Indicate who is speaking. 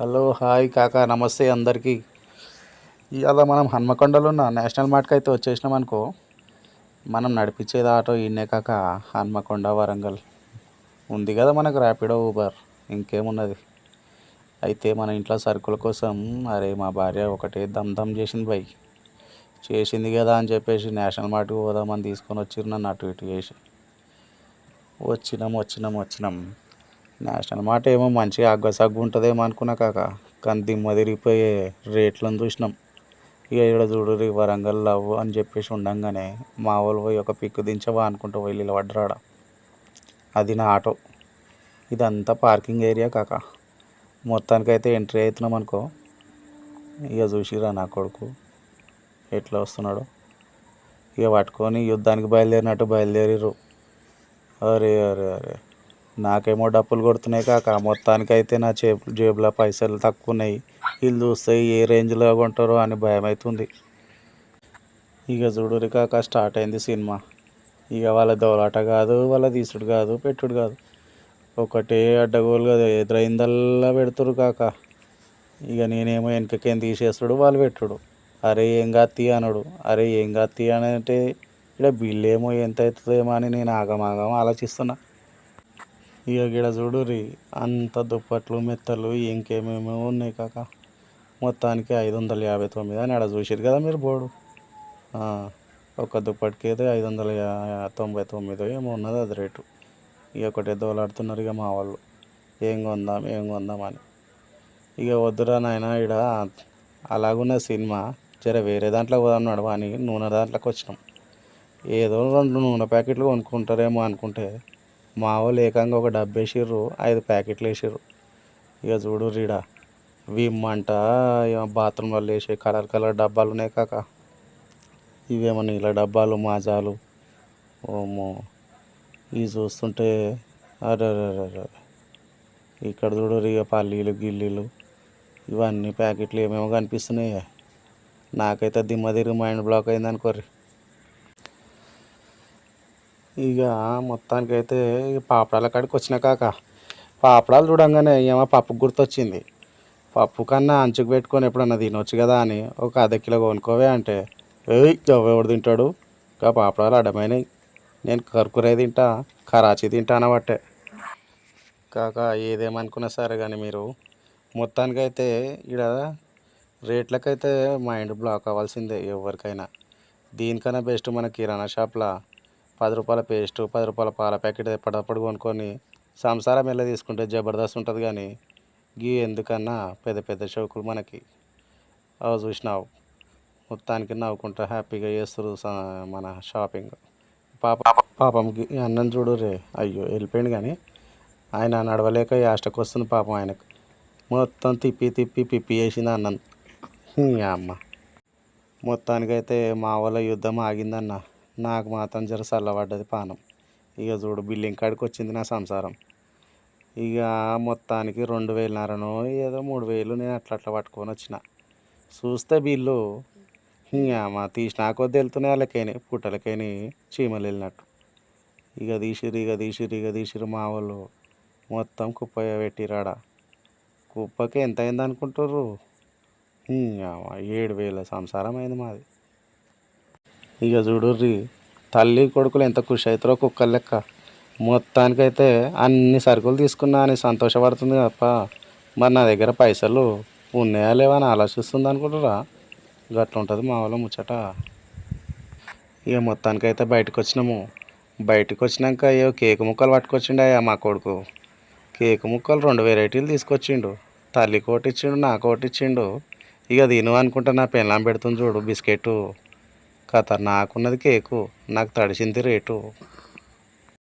Speaker 1: Hello hi కాకా నమస్తే అందరికీ. ఇవాళ మనం హన్మకొండలో ఉన్న నేషనల్ మార్ట్కి అయితే వచ్చేసినాం అనుకో మనం నడిపించేది ఆటో ఈయనే కాక హన్మకొండ వరంగల్. ఉంది కదా మనకు ర్యాపిడో ఊబర్ ఇంకేమున్నది? అయితే మన ఇంట్లో సరుకుల కోసం అరే మా భార్య ఒకటే దమ్ దమ్ చేసింది బై. చేసింది కదా అని చెప్పేసి నేషనల్ మార్ట్కి పోదామని తీసుకొని వచ్చిరు నన్ను అటు ఇటు చేసి. వచ్చినాం వచ్చినాం వచ్చినాం. నేషనల్ మాట ఏమో మంచిగా అగ్గసగ్గు ఉంటుందేమో అనుకున్నా కాక. కానీ దిమ్మ తిరిగిపోయే రేట్లను చూసినాం. ఇక ఇక్కడ చూడు వరంగల్ లవ్ అని చెప్పేసి ఉండంగానే మా వాళ్ళు పోయి ఒక పిక్ దించవా అనుకుంటూ పోయి నిలబడ్డరాడ. అది నా ఆటో. ఇదంతా పార్కింగ్ ఏరియా కాక. మొత్తానికైతే ఎంట్రీ అవుతున్నాం అనుకో. ఇక చూసిరా నా కొడుకు. ఎట్లా వస్తున్నాడు. ఇక పట్టుకొని యుద్ధానికి బయలుదేరినట్టు బయలుదేరిర్రు. అరే అరే అరే. నాకేమో డప్పులు కొడుతున్నాయి కాక మొత్తానికైతే నా జేబు జేబులో పైసలు తక్కువ ఉన్నాయి వీళ్ళు చూస్తే ఏ రేంజ్లో కొంటారో అని భయం అవుతుంది ఇక చూడురి కాక స్టార్ట్ అయింది సినిమా. ఇక వాళ్ళ దోలాట కాదు వాళ్ళ తీసుడు కాదు పెట్టుడు కాదు. ఒకటే అడ్డగోలు కాదు ఎదురైందల్లా పెడుతురు కాక. ఇక నేనేమో వెనకకేం తీసేస్తాడు వాళ్ళు పెట్టుడు. అరే ఏం కాత్తి అనడు. అరే ఏం కాత్తి అని అంటే ఇక్కడ బిల్లు ఏమో ఎంత అవుతుందేమో అని నేను ఆగమాగం ఆలోచిస్తున్నా. ఇక గిడ చూడురి అంత దుప్పట్లు మెత్తలు ఇంకేమేమో ఉన్నాయి కాక. మొత్తానికి ఐదు వందల యాభై తొమ్మిది అని ఆడ చూసారు కదా మీరు బోర్డు. ఒక దుప్పటికి అయితే ఐదు వందల తొంభై తొమ్మిది ఏమో ఉన్నది అది రేటు. ఇక ఒకటే దోలాడుతున్నారు ఇక మా వాళ్ళు. ఏం కొందాం ఏం కొందాం అని. ఇక వద్దురా నాయన ఇడ అలాగున్న సినిమా జర వేరే దాంట్లో పోదాం నడవా అని నూనె దాంట్లోకి వచ్చినాం. ఏదో రెండు నూనె ప్యాకెట్లు కొనుక్కుంటారేమో అనుకుంటే మా వాళ్ళు ఏకంగా ఒక డబ్బు వేసిర్రు ఐదు ప్యాకెట్లు వేసిర్రు. ఇక చూడు రీడ విమ్మంట బాత్రూమ్ వాళ్ళు వేసే కలర్ కలర్ డబ్బాలు ఉన్నాయి కాక. ఇవేమో నీళ్ళ డబ్బాలు మాజాలు? ఓమో ఇవి చూస్తుంటే అరే ఇక్కడ చూడు ఇక పల్లీలు గిల్లీలు ఇవన్నీ ప్యాకెట్లు ఏమేమో కనిపిస్తున్నాయి. నాకైతే దిమ్మ మైండ్ బ్లాక్ అయింది అనుకోర్రి ఇక మొత్తానికైతే పాపడాల కాడికి వచ్చిన కాక పాపడాలు చూడంగానే ఏమో పప్పు గుర్తొచ్చింది. పప్పు కన్నా అంచుకు పెట్టుకొని ఎప్పుడన్నా తినొచ్చు కదా అని ఒక అర్ధ కిలో కొనుక్కోవే అంటే ఏయ్ ఎవడు తింటాడు? ఇంకా పాపడాలు అడ్డమైనవి నేను కర్కురే తింటా కరాచీ తింటా అనబట్టే కాక ఏదేమనుకున్నా సరే కానీ మీరు మొత్తానికైతే ఇక్కడ రేట్లకైతే మైండ్ బ్లాక్ అవ్వాల్సిందే ఎవరికైనా. దీనికన్నా బెస్ట్ మన కిరాణా షాప్లో పది రూపాయల పేస్ట్ పది రూపాయల పాల ప్యాకెట్ ఎప్పటికప్పుడు కొనుక్కొని సంసారం ఎలా తీసుకుంటే జబర్దస్త్ ఉంటుంది కానీ గీ ఎందుకన్నా పెద్ద పెద్ద షోకులు మనకి. అవి చూసినావు. మొత్తానికి నవ్వుకుంటా హ్యాపీగా చేస్తారు స- మన షాపింగ్. పాప పాపం అన్నం చూడు రే అయ్యో వెళ్ళిపోయింది కానీ ఆయన నడవలేక యాస్టకు వస్తుంది పాపం ఆయనకు. మొత్తం తిప్పి తిప్పి పిప్పి వేసింది అన్నం. అమ్మ. మొత్తానికైతే మా వాళ్ళ యుద్ధం ఆగిందన్న. నాకు మాత్రం జర చల్లబడ్డది పానం. ఇక చూడు బిల్లింగ్ కాడికి వచ్చింది నా సంసారం. ఇక మొత్తానికి రెండు వేలన్నరనో ఏదో మూడు వేలు నేను అట్లా అట్లా పట్టుకొని వచ్చిన. చూస్తే బిల్లు ఇంకా మా తీసినా కొద్ది వెళ్తున్నాయి వాళ్ళకైనా పుట్టలకైనా చీమలు వెళ్ళినట్టు. ఇక తీసిరు ఇక తీసిరు ఇక తీసిరు మా వాళ్ళు. మొత్తం కుప్ప పెట్టిరాడ కుప్పకి ఎంత అయింది అనుకుంటారు ఏడు వేల సంసారం అయింది మాది. ఇక చూడుర్రి తల్లి కొడుకులు ఎంత ఖుషి అవుతారో కుక్కల లెక్క. మొత్తానికైతే అన్ని సరుకులు తీసుకున్నా అని సంతోషపడుతుంది తప్ప మరి నా దగ్గర పైసలు ఉన్నాయా లేవా అని ఆలోచిస్తుంది అనుకుంటారా గట్ల ఉంటుంది మా వాళ్ళ ముచ్చట. ఇక మొత్తానికైతే బయటకు వచ్చినాము బయటకు వచ్చినాక అయ్యో కేక్ ముక్కలు పట్టుకొచ్చిండు అయ్యా మా కొడుకు. కేక్ ముక్కలు రెండు వెరైటీలు తీసుకొచ్చిండు. తల్లి కోటి ఇచ్చిండు నాకు ఒకటి ఇచ్చిండు ఇక తిను అనుకుంటా నా పెళ్ళాం పెడుతుంది చూడు బిస్కెట్ కథ నాకున్నది కేకు నాకు తడిసింది రేటు.